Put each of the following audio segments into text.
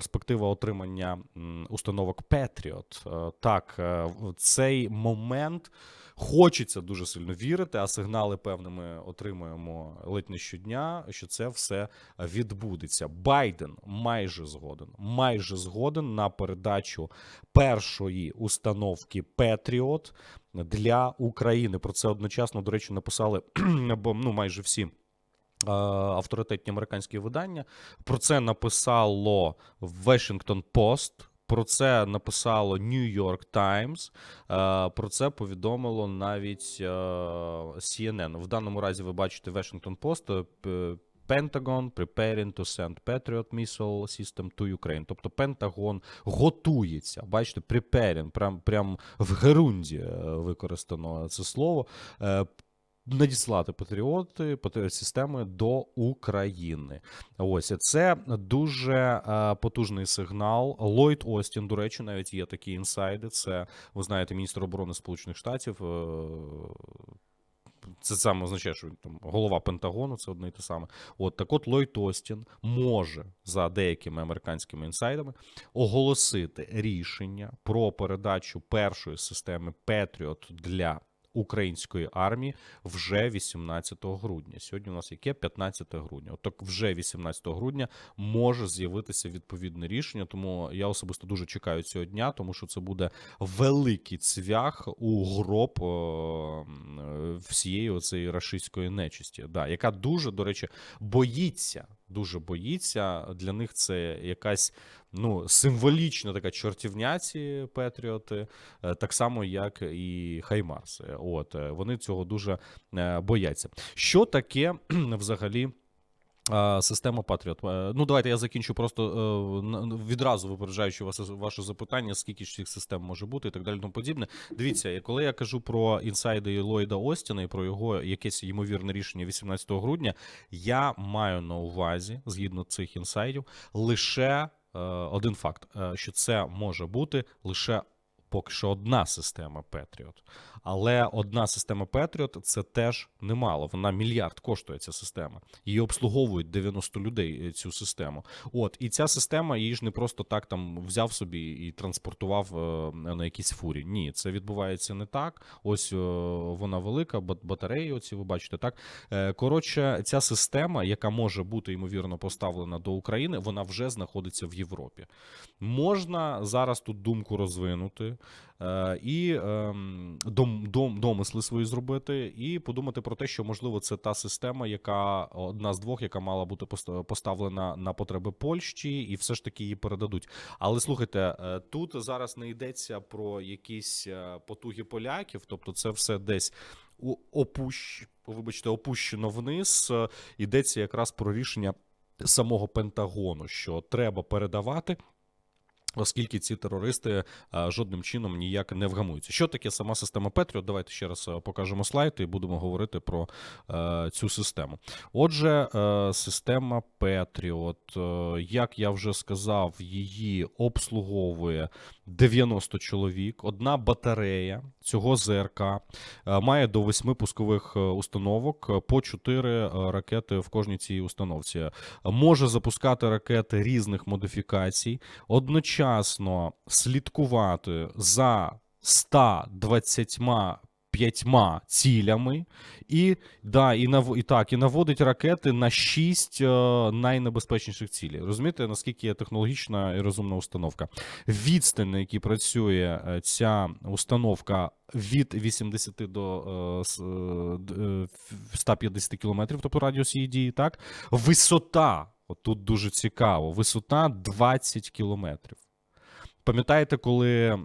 перспектива отримання установок Patriot. Е, Так, е, в цей момент хочеться дуже сильно вірити, а сигнали певно ми отримуємо ледь не щодня, що це все відбудеться. Байден майже згоден, майже згоден на передачу першої установки Patriot для України. Про це одночасно, до речі, написали ну, майже всі. Е, Авторитетні американські видання про це написало Washington Post, про це написало New York Times, е, про це повідомило навіть е, CNN. В даному разі ви бачите Washington Post. Pentagon preparing to send Patriot missile system to Ukraine. Тобто Пентагон готується. Бачите, preparing, прям, прям в Герунді використано це слово. Надіслати патріоти патріот системи до України. Ось це дуже е, потужний сигнал. Ллойд Остін, до речі, навіть є такі інсайди. Це ви знаєте, міністр оборони Сполучених Штатів. е, Це саме означає, що там голова Пентагону, це одне і те саме. От так, от Ллойд Остін може за деякими американськими інсайдами оголосити рішення про передачу першої системи Patriot для української армії вже 18 грудня. Сьогодні у нас яке 15 грудня. От вже 18 грудня може з'явитися відповідне рішення. Тому я особисто дуже чекаю цього дня, тому що це буде великий цвях у гроб всієї оцеї рашистської нечисті, да, яка дуже, до речі, боїться. Дуже боїться. Для них це якась ну символічна така чортівня, ці патріоти, е, так само, як і Хаймарс. Е, От е, вони цього дуже бояться. Що таке взагалі? Система Patriot. Е, Ну, давайте я закінчу просто е, відразу випереджаючи вас ваше запитання, скільки ж цих систем може бути і так далі. Тому подібне. Дивіться, коли я кажу про інсайди Ллойда Остіна і про його якесь ймовірне рішення 18 грудня, я маю на увазі, згідно цих інсайдів, лише е, один факт: що це може бути лише поки що одна система Patriot. Але одна система Patriot це теж немало. Вона мільярд коштує ця система. Її обслуговують 90 людей е, цю систему. От і ця система її ж не просто так там взяв собі і транспортував е, на якійсь фурі. Ні, це відбувається не так. Ось е, вона велика, бат- батареї. Оці ви бачите, так коротше, ця система, яка може бути ймовірно поставлена до України, вона вже знаходиться в Європі. Можна зараз тут думку розвинути і ем, дом, дом, домисли свої зробити, і подумати про те, що можливо це та система, яка одна з двох, яка мала бути поста- поставлена на потреби Польщі, і все ж таки її передадуть. Але слухайте, е, тут зараз не йдеться про якісь е, потуги поляків, тобто це все десь опущ, вибачте, опущено вниз. Е, Йдеться якраз про рішення самого Пентагону, що треба передавати. Оскільки ці терористи жодним чином ніяк не вгамуються. Що таке сама система Петріот? Давайте ще раз е, покажемо слайд і будемо говорити про е, цю систему. Отже, е, система е, як я вже сказав, її обслуговує 90 чоловік. Одна батарея цього ЗРК е, має до восьми пускових е, установок е, по 4 е, ракети в кожній цій установці. Може запускати ракети різних модифікацій одночасно слідкувати за 125 цілями, і, да, і, нав, і, так, і наводить ракети на 6 е, найнебезпечніших цілей. Розумієте, наскільки є технологічна і розумна установка? Відстань, на якій працює е, ця установка від 80 до е, с- е, д- 150 кілометрів, тобто радіус її дії, так? Висота, от тут дуже цікаво, висота 20 кілометрів. Пам'ятаєте, коли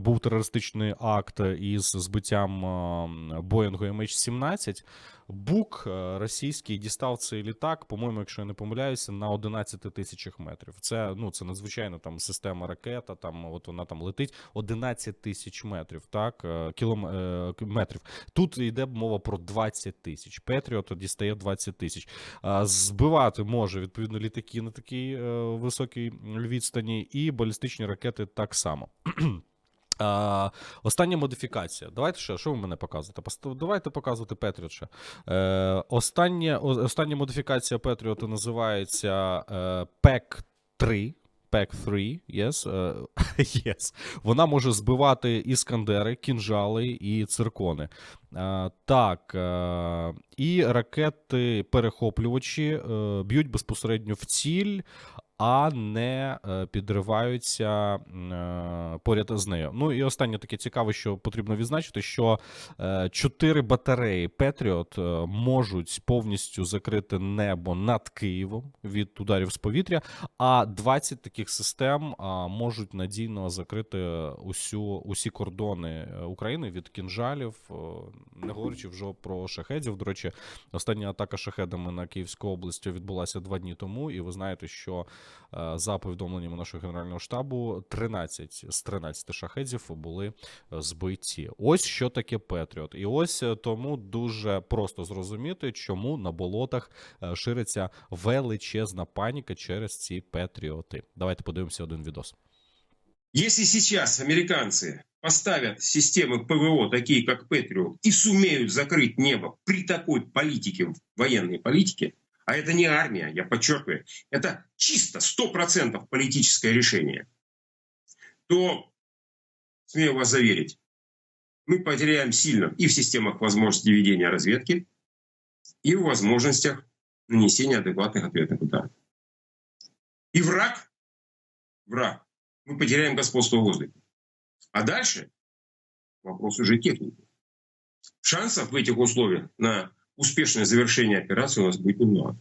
був терористичний акт із збиттям е, Боїнгу MH17, Бук е, російський дістав цей літак, по-моєму, якщо я не помиляюся, на 11 тисячах метрів. Це ну це надзвичайно там система ракета. Там от вона там летить 11 тисяч метрів. Так е, кілом, е. Тут йде мова про 20 тисяч. Петріот дістає 20 тисяч. Збивати може відповідно літаки на такій високій відстані, і балістичні ракети так само. А, остання модифікація. Давайте ще, що ви мене показуєте? Давайте показувати Петріот. Е, остання, остання модифікація Петріоту називається е, PEC 3. PAC-3, yes, е, yes. Вона може збивати іскандери, кінжали і циркони. Е, Так, е, і ракети перехоплювачі е, б'ють безпосередньо в ціль, а не е, підриваються е, поряд з нею. Ну і останнє таке цікаве, що потрібно відзначити, що е, чотири батареї Петріот можуть повністю закрити небо над Києвом від ударів з повітря, а 20 таких систем можуть надійно закрити усю усі кордони України від кінжалів, не говорячи вже про шахедів. До речі, остання атака шахедами на Київську область відбулася два дні тому, і ви знаєте, що за повідомленнями нашого генерального штабу 13 з 13 шахедів були е, збиті. Ось що таке Петріот. І ось е, тому дуже просто зрозуміти, чому на болотах е, шириться величезна паніка через ці Петріоти. Давайте подивимося один відос. Если сейчас американцы поставят системы ПВО, такие как Патриот, и сумеют закрыть небо при такой политике, военной политике, а это не армия, я подчеркиваю, это чисто 100% политическое решение, то, смею вас заверить, мы потеряем сильно и в системах возможности ведения разведки, и в возможностях нанесения адекватных ответных ударов. И враг, враг, мы потеряем господство в воздухе. А дальше вопрос уже техники. Шансов в этих условиях на успешное завершение операции у нас будет немного.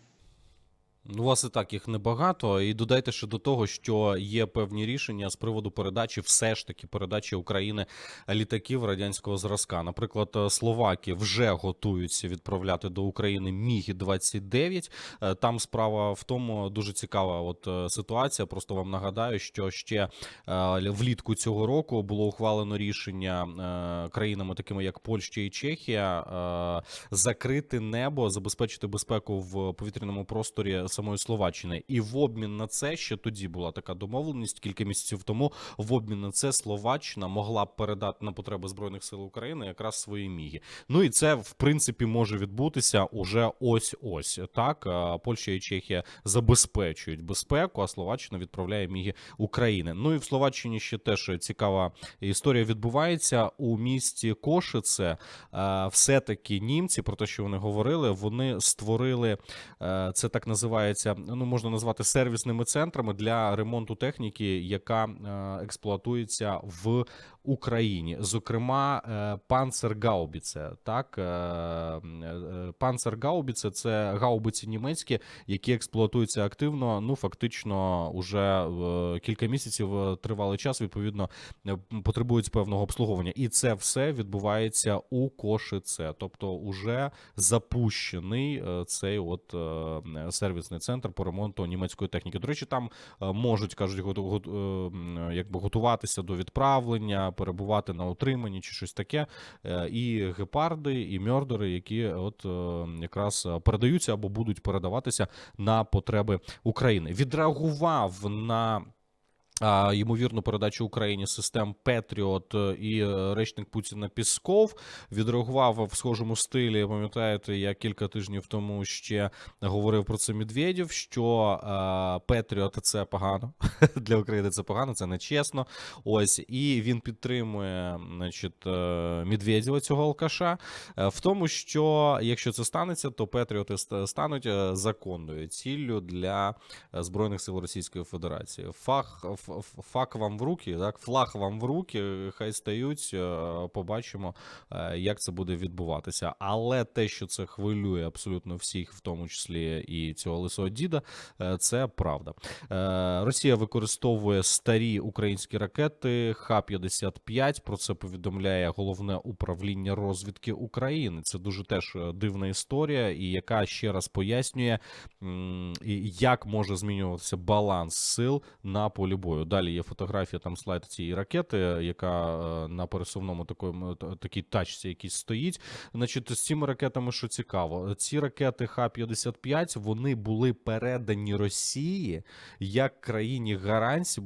Ну, У вас і так їх небагато. І додайте ще до того, що є певні рішення з приводу передачі, все ж таки, передачі України літаків радянського зразка. Наприклад, е, Словаки вже готуються відправляти до України Міги 29 Е, Там справа в тому дуже цікава от е, ситуація. Просто вам нагадаю, що ще влітку цього року було ухвалено рішення країнами, такими як Польща і Чехія, закрити небо, забезпечити безпеку в повітряному просторі самої Словаччини. І в обмін на це ще тоді була така домовленість кілька місяців тому. В обмін на це Словаччина могла б передати на потреби збройних сил України якраз свої міги. Ну і це в принципі може відбутися уже ось ось так. Польща і Чехія забезпечують безпеку, а Словаччина відправляє міги України. Ну і в Словаччині ще теж цікава історія відбувається у місті Кошице. е, Все-таки німці про те, що вони говорили, вони створили це так називається. Ну можна назвати сервісними центрами для ремонту техніки, яка е, експлуатується в Україні, зокрема, е, панцергаубіце. Так, е, е, панцергаубіце – це гаубиці німецькі, які експлуатуються активно. Ну, фактично, уже кілька місяців тривалий час. Відповідно, потребують певного обслуговування, і це все відбувається у Кошице. Тобто, уже запущений цей от сервісний центр по ремонту німецької техніки. До речі, там можуть кажуть, якби готуватися до відправлення, перебувати на утриманні чи щось таке. Е, І гепарди, і мьордери, які от е, якраз е, передаються або будуть передаватися на потреби України. Відреагував на. А, Ймовірну передачу Україні систем Петріот і е, речник Путіна Пісков відреагував в схожому стилі. Пам'ятаєте, я кілька тижнів тому ще говорив про це Медведєв, що Петріот це погано для України. Це погано, це нечесно. Ось і він підтримує, значить, е, Медведєва цього алкаша е, в тому, що якщо це станеться, то Петріоти стануть е, законною ціллю для збройних сил Російської Федерації. Фах ф- фак вам в руки, так флаг вам в руки. Хай стають. е, Побачимо, е, як це буде відбуватися. Але те, що це хвилює абсолютно всіх, в тому числі і цього лисого діда, е, це правда. Росія використовує старі українські ракети Х-55. Про це повідомляє головне управління розвідки України. Це дуже теж дивна історія, і яка ще раз пояснює, як може змінюватися баланс сил на полі бою. Собою. Далі є фотографія, там слайд цієї ракети, яка е, на пересувному такому, такій тачці якійсь стоїть. Значить, з цими ракетами, що цікаво, ці ракети Х-55 вони були передані Росії як країні гарантії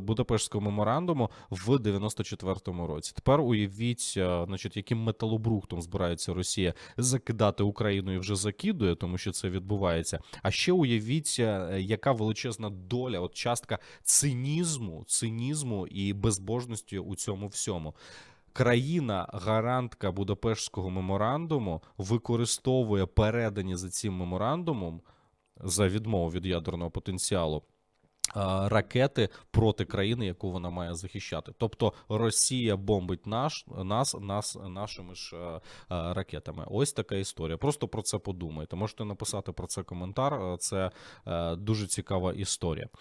Будапештського меморандуму в 94-му році. Тепер уявіть, е, значить, яким металобрухтом збирається Росія закидати Україну і вже закидує, тому що це відбувається. А ще уявіть, е, яка величезна доля, от частка цинізму, цинізму і безбожності у цьому всьому. Країна гарантка Будапештського меморандуму використовує передані за цим меморандумом за відмову від ядерного потенціалу. Ракети проти країни, яку вона має захищати, тобто Росія бомбить наш нас, нас нашими ж е, е, ракетами. Ось така історія. Просто про це подумайте. Можете написати про це коментар. е, Це дуже цікава історія.